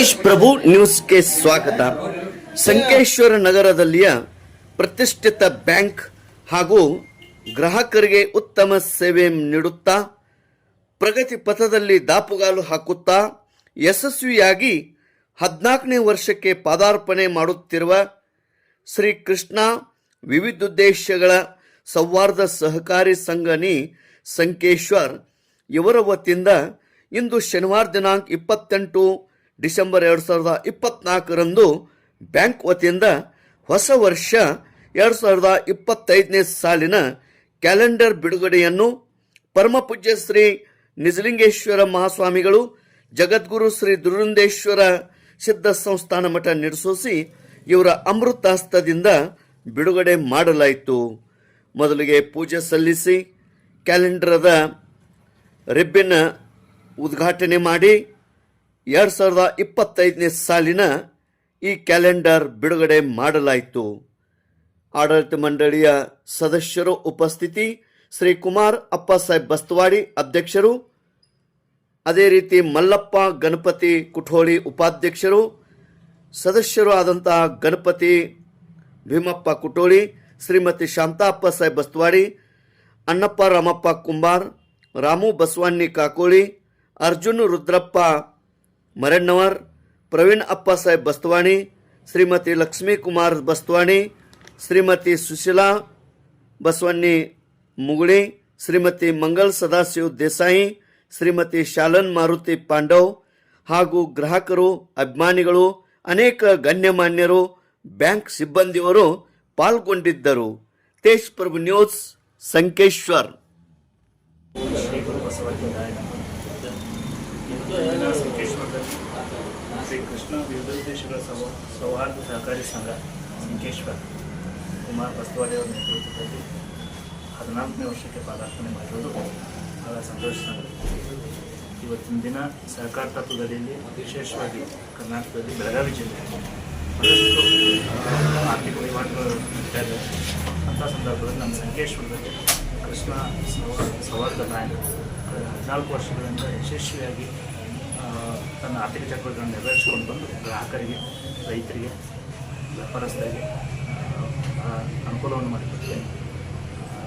ತೇಜ್ ಪ್ರಭು ನ್ಯೂಸ್ಗೆ ಸ್ವಾಗತ. ಸಂಕೇಶ್ವರ ನಗರದಲ್ಲಿಯ ಪ್ರತಿಷ್ಠಿತ ಬ್ಯಾಂಕ್ ಹಾಗೂ ಗ್ರಾಹಕರಿಗೆ ಉತ್ತಮ ಸೇವೆ ನೀಡುತ್ತಾ, ಪ್ರಗತಿ ಪಥದಲ್ಲಿ ದಾಪುಗಾಲು ಹಾಕುತ್ತಾ, ಯಶಸ್ವಿಯಾಗಿ ಹದಿನಾಲ್ಕನೇ ವರ್ಷಕ್ಕೆ ಪಾದಾರ್ಪಣೆ ಮಾಡುತ್ತಿರುವ ಶ್ರೀ ಕೃಷ್ಣ ವಿವಿಧೋದ್ದೇಶಗಳ ಸೌಹಾರ್ದ ಸಹಕಾರಿ ಸಂಘನಿ ಸಂಕೇಶ್ವರ್, ಇವರ ವತಿಯಿಂದ ಇಂದು ಶನಿವಾರ ದಿನಾಂಕ ಇಪ್ಪತ್ತೆಂಟು ಡಿಸೆಂಬರ್ ಎರಡು ಸಾವಿರದ ಇಪ್ಪತ್ನಾಲ್ಕರಂದು ಬ್ಯಾಂಕ್ ವತಿಯಿಂದ ಹೊಸ ವರ್ಷ ಎರಡು ಸಾವಿರದ ಇಪ್ಪತ್ತೈದನೇ ಸಾಲಿನ ಕ್ಯಾಲೆಂಡರ್ ಬಿಡುಗಡೆಯನ್ನು ಪರಮಪೂಜ್ಯ ಶ್ರೀ ನಿಜಲಿಂಗೇಶ್ವರ ಮಹಾಸ್ವಾಮಿಗಳು, ಜಗದ್ಗುರು ಶ್ರೀ ದುರುಂದೇಶ್ವರ ಸಿದ್ಧ ಸಂಸ್ಥಾನ ಮಠ ನಿರ್ಸೂಸಿ ಇವರ ಅಮೃತಾಸ್ತದಿಂದ ಬಿಡುಗಡೆ ಮಾಡಲಾಯಿತು. ಮೊದಲಿಗೆ ಪೂಜೆ ಸಲ್ಲಿಸಿ ಕ್ಯಾಲೆಂಡರದ ರಿಬ್ಬಿನ ಉದ್ಘಾಟನೆ ಮಾಡಿ ಎರಡು ಸಾವಿರದ ಇಪ್ಪತ್ತೈದನೇ ಸಾಲಿನ ಈ ಕ್ಯಾಲೆಂಡರ್ ಬಿಡುಗಡೆ ಮಾಡಲಾಯಿತು. ಆಡಳಿತ ಮಂಡಳಿಯ ಸದಸ್ಯರು ಉಪಸ್ಥಿತಿ ಶ್ರೀ ಕುಮಾರ್ ಅಪ್ಪ ಸಾಹೇಬ್ ಬಸ್ತವಾಡಿ ಅಧ್ಯಕ್ಷರು, ಅದೇ ರೀತಿ ಮಲ್ಲಪ್ಪ, ಗಣಪತಿ ಕುಠೋಳಿ ಉಪಾಧ್ಯಕ್ಷರು, ಸದಸ್ಯರು ಆದಂತಹ ಗಣಪತಿ ಭೀಮಪ್ಪ ಕುಟೋಳಿ ಶ್ರೀಮತಿ ಶಾಂತಾಪ್ಪ ಸಾಹೇಬ್ ಬಸ್ತವಾಡಿ, ಅಣ್ಣಪ್ಪ ರಾಮಪ್ಪ ಕುಂಬಾರ್, ರಾಮು ಬಸವಣ್ಣಿ ಕಾಕೋಳಿ, ಅರ್ಜುನ್ ರುದ್ರಪ್ಪ ಮರಣ್ಣವರ್, ಪ್ರವೀಣ್ ಅಪ್ಪ ಸಾಹೇಬ್ ಬಸ್ತವಾಣಿ ಶ್ರೀಮತಿ ಲಕ್ಷ್ಮೀಕುಮಾರ್ ಬಸ್ತವಾಣಿ ಶ್ರೀಮತಿ ಸುಶೀಲಾ ಬಸವಣ್ಣಿ ಮುಗುಳಿ, ಶ್ರೀಮತಿ ಮಂಗಲ್ ಸದಾಶಿವ್ ದೇಸಾಯಿ, ಶ್ರೀಮತಿ ಶಾಲನ್ ಮಾರುತಿ ಪಾಂಡವ್ ಹಾಗೂ ಗ್ರಾಹಕರು, ಅಭಿಮಾನಿಗಳು, ಅನೇಕ ಗಣ್ಯಮಾನ್ಯರು, ಬ್ಯಾಂಕ್ ಸಿಬ್ಬಂದಿಯವರು ಪಾಲ್ಗೊಂಡಿದ್ದರು. ತೇಜ್ ಪ್ರಭು ನ್ಯೂಸ್, ಸಂಕೇಶ್ವರ್. ಶ್ರೀ ಶ್ರೀ ಕೃಷ್ಣ ವಿವಿಧೋದ್ದೇಶಗಳ ಸೌ ಸೌಹಾರ್ದ ಸಹಕಾರಿ ಸಂಘ ಸಂಕೇಶ್ವರ ಕುಮಾರ್ ಬಸ್ತವಾಡಿ ನೇತೃತ್ವದಲ್ಲಿ ಹದಿನಾಲ್ಕನೇ ವರ್ಷಕ್ಕೆ ಪಾದಾರ್ಪಣೆ ಮಾಡಿರೋದು ಬಹಳ ಸಂತೋಷ ಇವತ್ತಿನ ದಿನ ಸಹಕಾರ ತತ್ವದಲ್ಲಿ ವಿಶೇಷವಾಗಿ ಕರ್ನಾಟಕದಲ್ಲಿ ಬೆಳಗಾವಿ ಜಿಲ್ಲೆ ಆರ್ಥಿಕ ವಹಿವಾಟುಗಳು ನಡೀತಾ ಇದೆ ಅಂಥ ಸಂದರ್ಭದಲ್ಲಿ ನಮ್ಮ ಸಂಕೇಶ್ವರದಲ್ಲಿ ಕೃಷ್ಣ ಸೌಹಾರ್ದ ಬ್ಯಾಂಕ್, ಹದಿನಾಲ್ಕು ವರ್ಷಗಳಿಂದ ಯಶಸ್ವಿಯಾಗಿ ತನ್ನ ಆರ್ಥಿಕ ಚಟುವಟಿಕೆಗಳನ್ನು ನೆರವೇರಿಸಿಕೊಂಡು ಬಂದು ಗ್ರಾಹಕರಿಗೆ, ರೈತರಿಗೆ, ವ್ಯಾಪಾರಸ್ಥರಿಗೆ ಅನುಕೂಲವನ್ನು ಮಾಡಿಕೊಡ್ತೇನೆ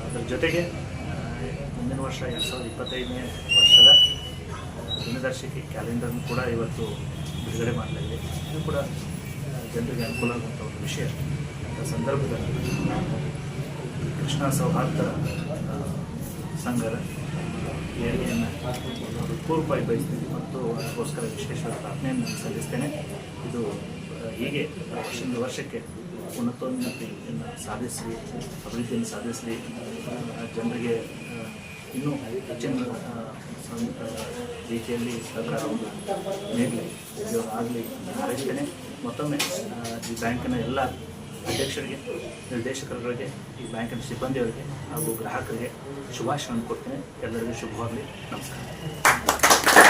ಅದರ ಜೊತೆಗೆ ಮುಂದಿನ ವರ್ಷ ಎರಡು ಸಾವಿರದ ಇಪ್ಪತ್ತೈದನೇ ವರ್ಷದ ದಿನದರ್ಶಿಕೆ ಕ್ಯಾಲೆಂಡರ್ನು ಕೂಡ ಇವತ್ತು ಬಿಡುಗಡೆ ಮಾಡಲಾಗಿದೆ. ಇದು ಕೂಡ ಜನರಿಗೆ ಅನುಕೂಲ ಆಗುವಂಥ ಒಂದು ವಿಷಯ. ಅಂತ ಸಂದರ್ಭದಲ್ಲಿ ಕೃಷ್ಣ ಸೌಹಾರ್ದ ಸಂಘದ ಏರಿಯನ್ನು ಪೂರ್ವವಾಗಿ ಬಯಸ್ತೀನಿ ಮತ್ತು ಅದಕ್ಕೋಸ್ಕರ ವಿಶ್ವೇಶ್ವರ ಪ್ರಾರ್ಥನೆಯನ್ನು ಸಲ್ಲಿಸ್ತೇನೆ. ಇದು ಹೀಗೆ ವರ್ಷದಿಂದ ವರ್ಷಕ್ಕೆ ಉನ್ನತೋನ್ನತಿಯನ್ನು ಸಾಧಿಸಲಿ ಅಭಿವೃದ್ಧಿಯನ್ನು ಸಾಧಿಸಲಿ ಜನರಿಗೆ ಇನ್ನೂ ಹೆಚ್ಚಿನ ರೀತಿಯಲ್ಲಿ ಸಹಕಾರವನ್ನು ನೀಡಲಿ ಆಗಲಿ ಹಾರೈಸ್ತೇನೆ ಮತ್ತೊಮ್ಮೆ ಈ ಬ್ಯಾಂಕಿನ ಎಲ್ಲ ಅಧ್ಯಕ್ಷರಿಗೆ ನಿರ್ದೇಶಕರುಗಳಿಗೆ ಈ ಬ್ಯಾಂಕಿನ ಸಿಬ್ಬಂದಿಯವರಿಗೆ ಹಾಗೂ ಗ್ರಾಹಕರಿಗೆ ಶುಭಾಶಯವನ್ನು ಕೊಡ್ತೇನೆ. ಎಲ್ಲರಿಗೂ ಶುಭವಾಗಲಿ. ನಮಸ್ಕಾರ.